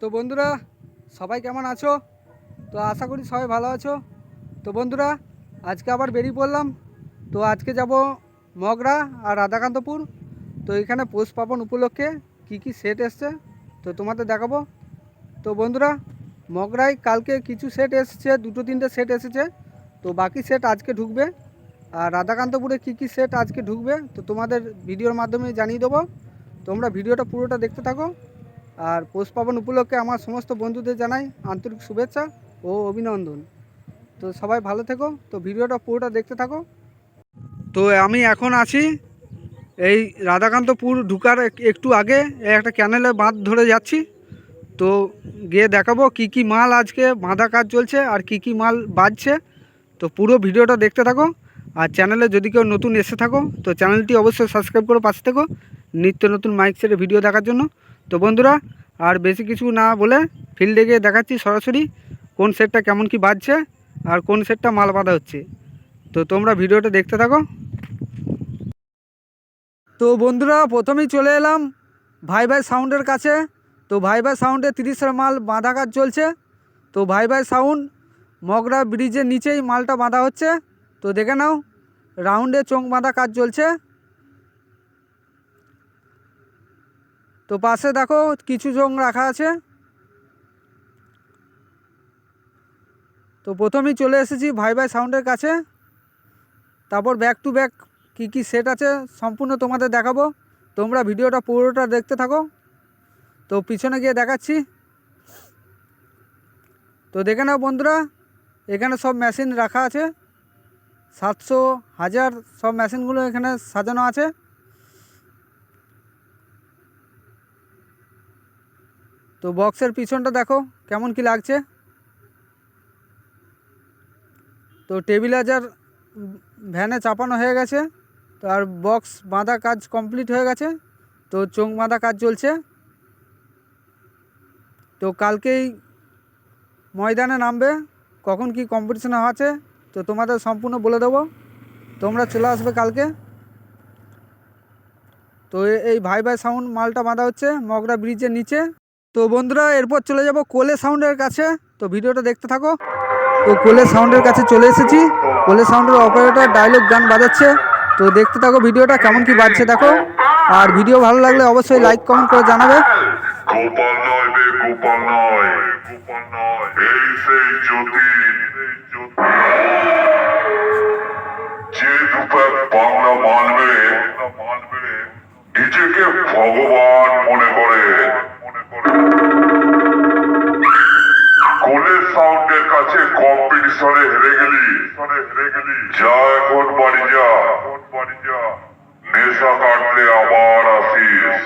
তো বন্ধুরা, সবাই কেমন আছো? তো আশা করি সবাই ভালো আছো। তো বন্ধুরা, আজকে আবার বেরিয়ে পড়লাম। তো আজকে যাব মগরা আর রাধাকান্তপুর। তো এখানে পৌষ পার্বণ উপলক্ষে কি কি সেট এসছে, তো তোমাদের দেখাবো। তো বন্ধুরা, মগরায় কালকে কিছু সেট এসেছে, দুটো তিনটে সেট এসেছে। তো বাকি সেট আজকে ঢুকবে। আর রাধাকান্তপুরে কি কি সেট আজকে ঢুকবে, তো তোমাদের ভিডিওর মাধ্যমে জানিয়ে দেবো। তোমরা ভিডিওটা পুরোটা দেখতে থাকো। আর পৌষ পার্বণ উপলক্ষে আমার সমস্ত বন্ধুদের জানাই আন্তরিক শুভেচ্ছা ও অভিনন্দন। তো সবাই ভালো থেকো। তো ভিডিওটা পুরোটা দেখতে থাকো। তো আমি এখন আছি এই রাধাকান্তপুর ঢুকার একটু আগে একটা ক্যানেলে বাঁধ ধরে যাচ্ছি। তো গিয়ে দেখাবো কি কি মাল আজকে বাঁধা কাজ চলছে আর কি কি মাল বাজছে। তো পুরো ভিডিওটা দেখতে থাকো। আর চ্যানেলে যদি কেউ নতুন এসে থাকো, তো চ্যানেলটি অবশ্যই সাবস্ক্রাইব করে পাশে থেকো। নিত্য নতুন মাইক সেটে ভিডিও দেখার জন্য। তো বন্ধুরা, আর বেশি কিছু না বলে ফিল্ডে গিয়ে দেখাচ্ছি সরাসরি কোন সেটটা কেমন কি বাজছে আর কোন সেটটা মাল বাঁধা হচ্ছে। তো তোমরা ভিডিওটা দেখতে থাকো। তো বন্ধুরা, প্রথমেই চলে এলাম ভাই ভাই সাউন্ডের কাছে। তো ভাই ভাই সাউন্ডে তিরিশের মাল বাঁধা কাজ চলছে। তো ভাই ভাই সাউন্ড মগরা ব্রিজের নিচেই মালটা বাঁধা হচ্ছে। তো দেখে নাও রাউন্ডে চোখ বাঁধা কাজ চলছে। তো পাশে দেখো কিছু জং রাখা আছে। তো প্রথমেই চলে এসেছি ভাই ভাই সাউন্ডের কাছে। তারপর ব্যাক টু ব্যাক কী কী সেট আছে সম্পূর্ণ তোমাদের দেখাবো। তোমরা ভিডিওটা পুরোটা দেখতে থাকো। তো পিছনে গিয়ে দেখাচ্ছি। তো দেখে নাও বন্ধুরা, এখানে সব মেশিন রাখা আছে। সাতশো হাজার সব মেশিনগুলো এখানে সাজানো আছে। তো বক্সের পিছনটা দেখো, কেমন কি লাগছে? তো টেবিলাইজার ভ্যানে চাপানো হয়ে গেছে, তো আর বক্স বাঁধা কাজ কমপ্লিট হয়ে গেছে, তো চোখ বাঁধা কাজ চলছে। তো কালকেই ময়দানে নামবে, কখন কি কম্পিটিশন আছে তো তোমাদের সম্পূর্ণ বলে দেবো। তোমরা চলে আসবে কালকে। তো এই ভাই ভাই সাউন্ড মালটা বাঁধা হচ্ছে, মগরা ব্রিজের নিচে। তো বন্ধুরা, এরপর চলে যাব কোলে সাউন্ডের কাছে। তো ভিডিওটা দেখতে থাকো। তো কোলে সাউন্ডের কাছে চলে এসেছি। কোলে সাউন্ডের অপারেটর ডায়লগ গান বাজাচ্ছে। তো দেখতে থাকো ভিডিওটা কেমন কি বাজছে, দেখো। আর ভিডিও ভালো লাগলে অবশ্যই লাইক, কমেন্ট করে জানাবে। নিজেকে ভগবান মনে করে। সাউন্ডের কাছে কম্পিটিশনে হেরে গেলি। যা এখন বাড়ি যা। নেশা কাটলে আবার আসিস।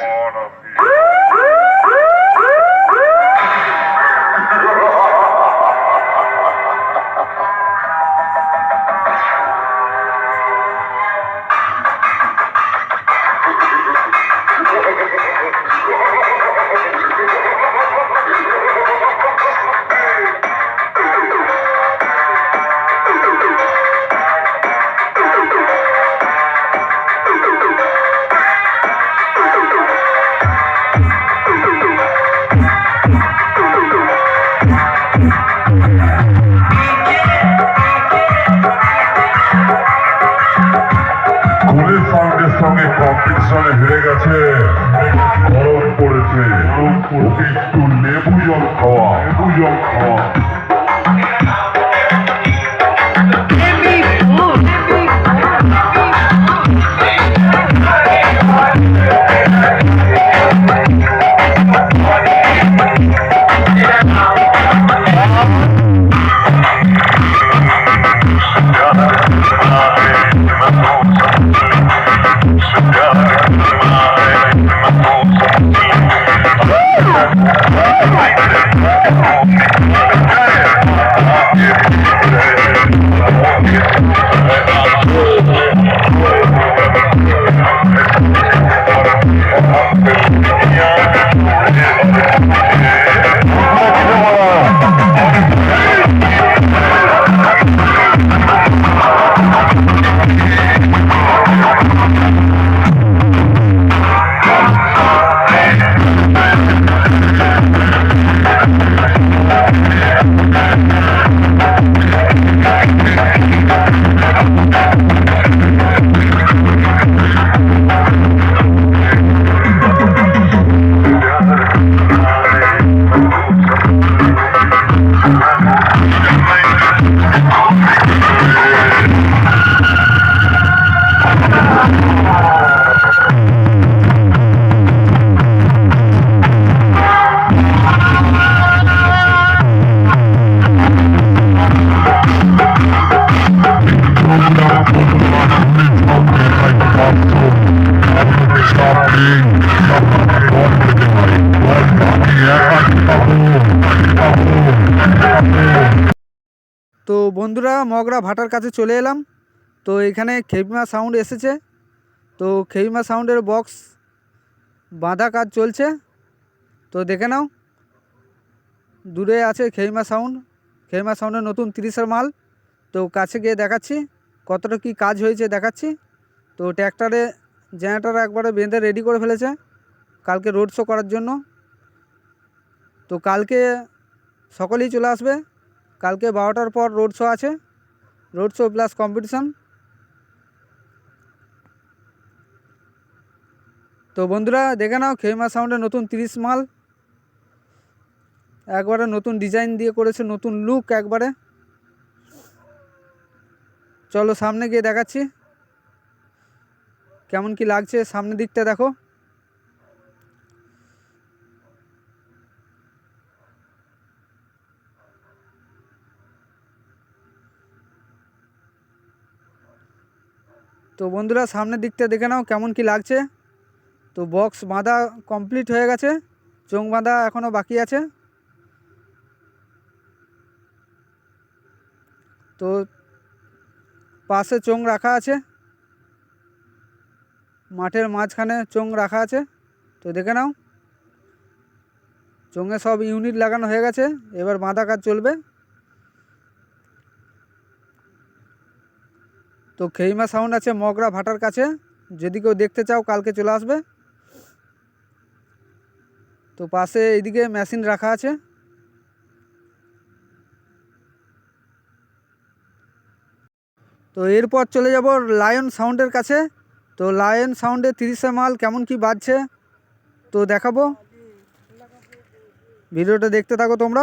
বন্ধুরা, মগরা ভাটার কাছে চলে এলাম। তো এখানে খেপিমা সাউন্ড এসেছে। তো খেপিমা সাউন্ডের বক্স বাঁধা কাজ চলছে। তো দেখে নাও, দূরে আছে খেইমা সাউন্ড খেইমা সাউন্ডের নতুন তিরিশের মাল। তো কাছে গিয়ে দেখাচ্ছি, কতটা কি কাজ হয়েছে দেখাচ্ছি। তো ট্র্যাক্টরে, জেনারেটার একবারে বেঁধে রেডি করে ফেলেছে, কালকে রোড শো করার জন্য। তো কালকে সকলেই চলে আসবে। কালকে বারোটার পর রোড শো আছে। রোড শো প্লাস কম্পিটিশন তো বন্ধুরা, দেখে নাও খেমা সাউন্ডের নতুন তিরিশ মাল। একবারে নতুন ডিজাইন দিয়ে করেছে, নতুন লুক একবারে। চলো সামনে গিয়ে দেখাচ্ছি। কেমন কি লাগছে, সামনের দিকটা দেখো। তো বন্ধুরা সামনের দিকটা দেখে নাও কেমন কি লাগছে। তো বক্স বাঁধা কমপ্লিট হয়ে গেছে চোং বাঁধা এখনও বাকি আছে। তো পাশে চোং রাখা আছে, মাঠের মাঝখানে চোং রাখা আছে। তো দেখে নাও চোঙে সব ইউনিট লাগানো হয়ে গেছে, এবার বাঁধা কাজ চলবে। তো খেইমা সাউন্ড আছে মগরা ভাটার কাছে। যদি কেউ দেখতে চাও, কালকে চলে আসবে। তো পাশে এইদিকে মেশিন রাখা আছে। তো এরপর চলে যাব লায়ন সাউন্ডের কাছে। তো লায়ন সাউন্ডে তিরিশে মাল কেমন কি বাজছে, তো দেখাবো। ভিডিওটা দেখতে থাকো তোমরা।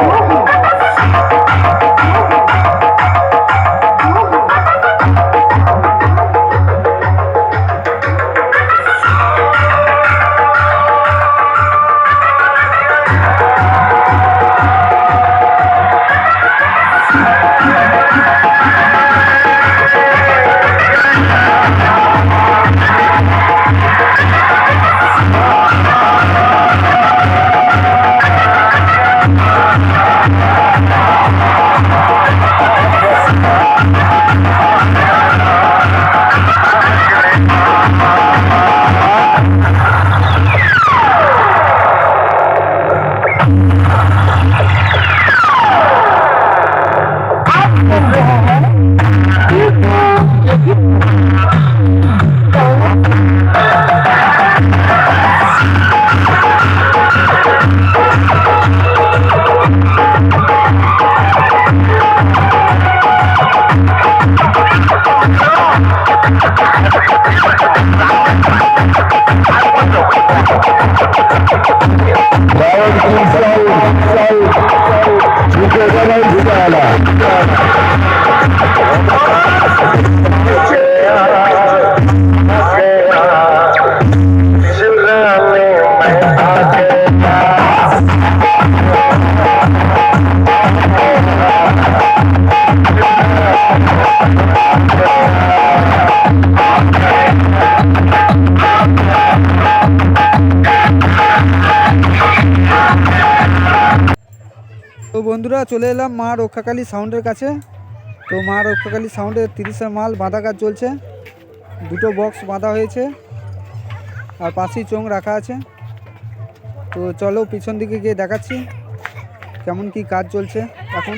বন্ধুরা, চলে এলাম মা রক্ষাকালী সাউন্ডের কাছে। তো মা রক্ষাকালী সাউন্ডের তিরিশের মাল বাঁধা কাজ চলছে। দুটো বক্স বাঁধা হয়েছে আর পাশেই চোং রাখা আছে। তো চলো পিছন দিকে গিয়ে দেখাচ্ছি কেমন কি কাজ চলছে এখন।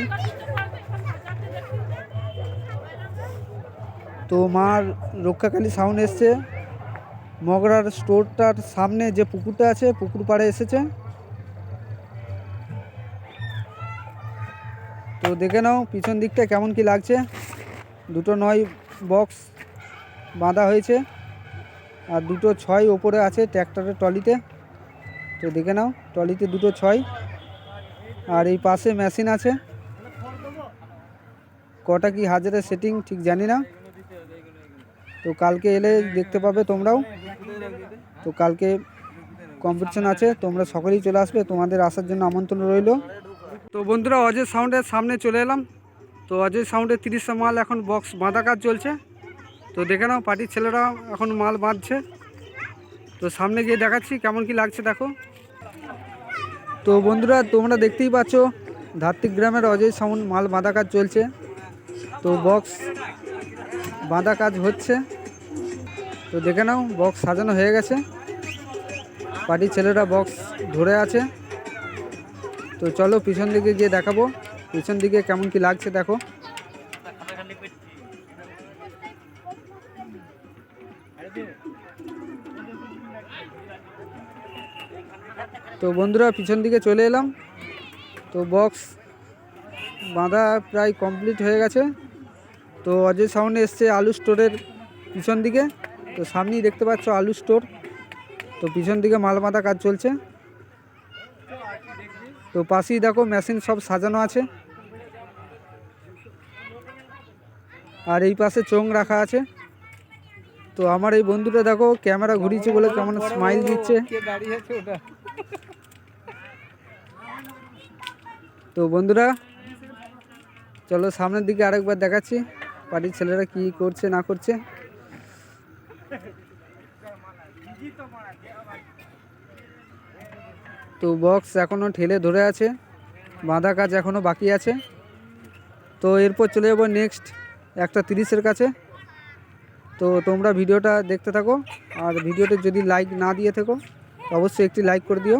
তো মার রক্ষাকালী সাউন্ড এসছে। মগরার স্টোরটার সামনে যে পুকুরটা আছে, পুকুর পাড়ে এসেছে। তো দেখে নাও পিছন দিকটা কেমন কি লাগছে। দুটো নয় বক্স বাঁধা হয়েছে আর দুটো ছয় ওপরে আছে ট্র্যাক্টরের ট্রলিতে। তো দেখে নাও ট্রলিতে দুটো ছয় আর এই পাশে মেশিন আছে। কটা কি হাজারের সেটিং ঠিক জানি না। তো কালকে এলে দেখতে পাবে তোমরাও। তো কালকে কম্পিটিশন আছে, তোমরা সকলেই চলে আসবে। তোমাদের আসার জন্য আমন্ত্রণ রইল। তো বন্ধুরা অজয় সাউন্ডের সামনে চলে এলাম। তো অজয় সাউন্ডের তিরিশটা মাল এখন বক্স বাঁধা কাজ চলছে। তো দেখে নাও, পার্টির ছেলেরা এখন মাল বাঁধছে। তো সামনে গিয়ে দেখাচ্ছি, কেমন কি লাগছে দেখো। তো বন্ধুরা, তোমরা দেখতেই পাচ্ছ, ধাত্রিক গ্রামের অজয় সাউন্ড মাল বাঁধা কাজ চলছে। তো বক্স বাঁধা কাজ হচ্ছে। তো দেখে নাও বক্স সাজানো হয়ে গেছে। পার্টির ছেলেরা বক্স ধরে আছে। তো চলো পিছন দিকে গিয়ে দেখাবো। পিছন দিকে কেমন কি লাগছে দেখো। তো বন্ধুরা, পিছন দিকে চলে এলাম। তো বক্স বাঁধা প্রায় কমপ্লিট হয়ে গেছে। তো অজয় সাউন্ডে এসছে আলু স্টোরের পিছন দিকে। তো সামনেই দেখতে পাচ্ছ আলু স্টোর তো পিছন দিকে মাল বাঁধা কাজ চলছে। তো পাশেই দেখো মেশিন সব সাজানো আছে। আর এই পাশে চোং রাখা আছে। তো আমার এই বন্ধুটা দেখো ক্যামেরা ঘুরিয়েছে বলে কেমন স্মাইল দিচ্ছে। তো বন্ধুরা চলো সামনের দিকে আরেকবার দেখাচ্ছি বাড়ির ছেলেরা কি করছে না করছে। তো বক্স এখনও ঠেলে ধরে আছে, বাঁধা কাজ এখনও বাকি আছে। তো এরপর চলে যাব নেক্সট একটা তিরিশের কাছে। তো তোমরা ভিডিওটা দেখতে থাকো, আর ভিডিওতে যদি লাইক না দিয়ে থাকো, অবশ্যই একটি লাইক করে দিও।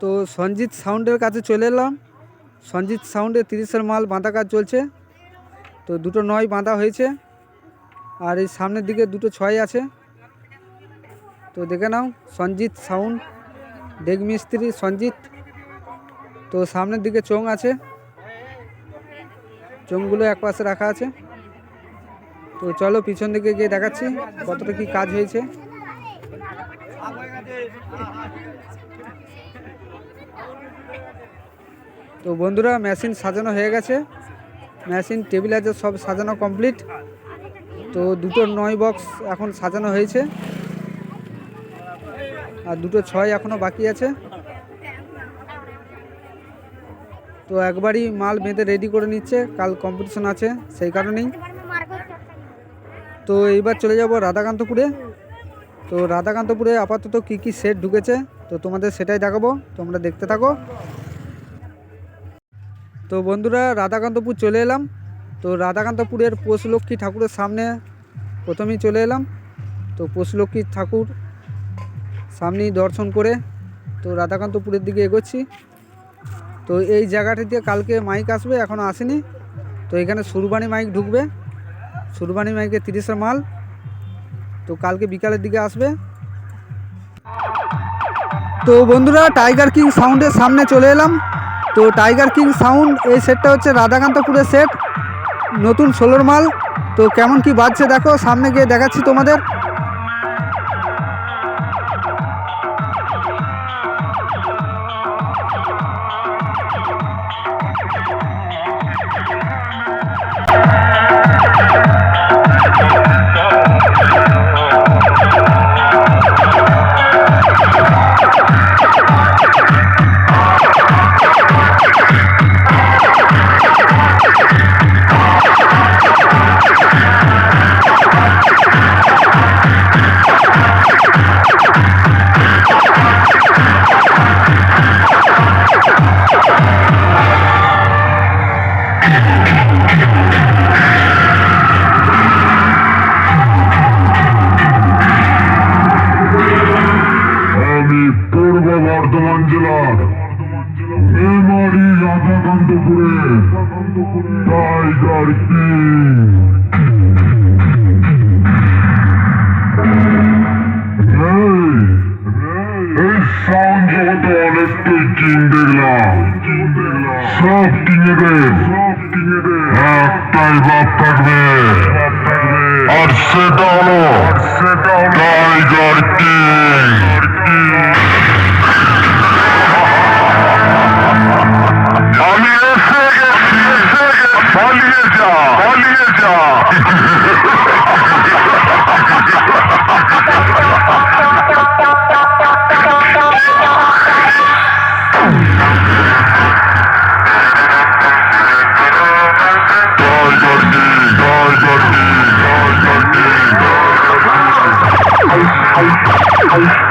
তো সঞ্জিত সাউন্ডের কাছে চলে এলাম। সঞ্জিত সাউন্ডে তিরিশের মাল বাঁধা কাজ চলছে। তো দুটো নয় বাঁধা হয়েছে, আর এই সামনের দিকে দুটো ছয় আছে। তো দেখে নাও, সঞ্জিত সাউন্ড ডেগ মিস্ত্রি সঞ্জিত। তো সামনের দিকে চোং আছে, চোঙগুলো এক পাশে রাখা আছে। তো চলো পিছন দিকে গিয়ে দেখাচ্ছি কতটা কি কাজ হয়েছে। তো বন্ধুরা, মেশিন সাজানো হয়ে গেছে। মেশিন টেবিল আছে সব সাজানো কমপ্লিট। তো দুটো নয় বক্স এখন সাজানো হয়েছে। আর দুটো ছয় এখনও বাকি আছে। তো একবারই মাল বেঁধে রেডি করে নিচ্ছে, কাল কম্পিটিশন আছে, সেই কারণেই। তো এইবার চলে যাব রাধাকান্তপুরে। তো রাধাকান্তপুরে আপাতত কি কি সেট ঢুকেছে, তো তোমাদের সেটাই দেখাবো, তোমরা দেখতে থাকো। তো বন্ধুরা, রাধাকান্তপুর চলে এলাম। তো রাধাকান্তপুরের পশুলক্ষ্মী ঠাকুরের সামনে প্রথমেই চলে এলাম। তো পশুলক্ষ্মী ঠাকুর সামনেই দর্শন করে তো রাধাকান্তপুরের দিকে এগোচ্ছি। তো এই জায়গাটিতে কালকে মাইক আসবে এখনও আসেনি। তো এখানে সুরবানি মাইক ঢুকবে। সুরবানি মাইকে তিরিশের মাল। তো কালকে বিকালের দিকে আসবে। তো বন্ধুরা টাইগার কিং সাউন্ডের সামনে চলে এলাম। তো টাইগার কিং সাউন্ড এই সেটটা হচ্ছে রাধাকান্তপুরের সেট নতুন ষোলোর মাল। তো কেমন কি বাজছে দেখো, সামনে গিয়ে দেখাচ্ছি তোমাদের। টাইগার কিং এই, সাউন্ড জগতে অনেকটাই কিং দেখলাম সব কিংয়েদের একটাই বাপ থাকবে আর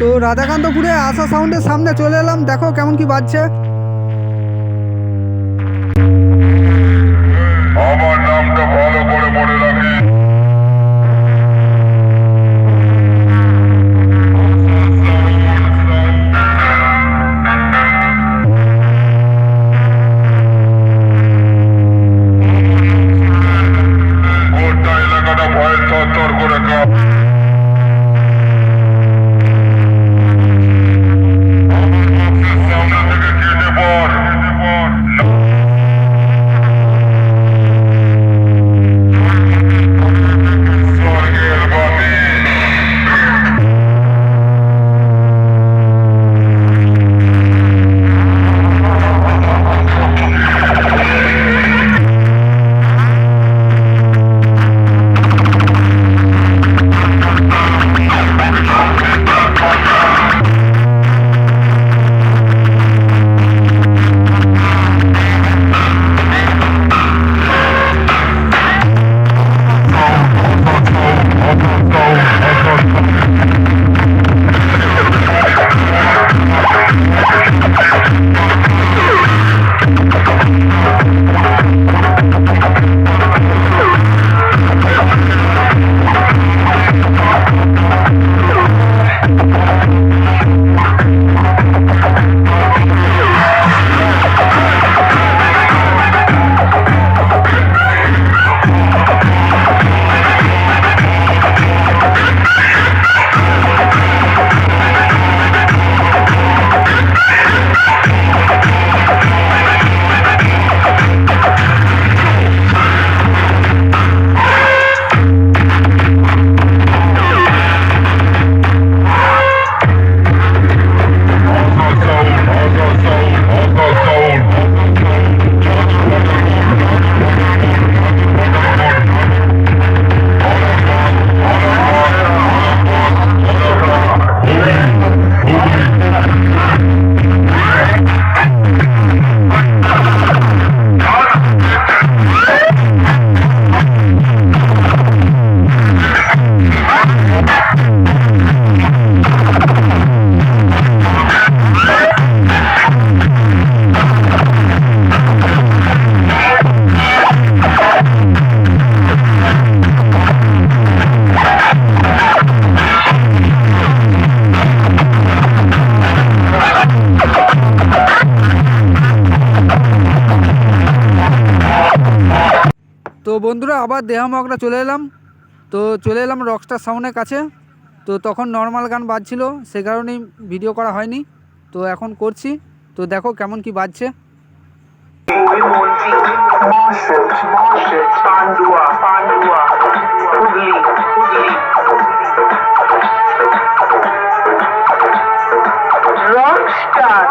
তো রাধাকান্তপুরে আসা সাউন্ডের সামনে চলে এলাম। দেখো কেমন কি বাজছে। বন্ধুরা, আবার দেহামগরা চলে এলাম। তো চলে এলাম রকস্টার সাউন্ডের কাছে। তো তখন নর্মাল গান বাজছিল, সে কারণেই ভিডিও করা হয়নি। তো এখন করছি। তো দেখো কেমন কি বাজছে। Rockstar.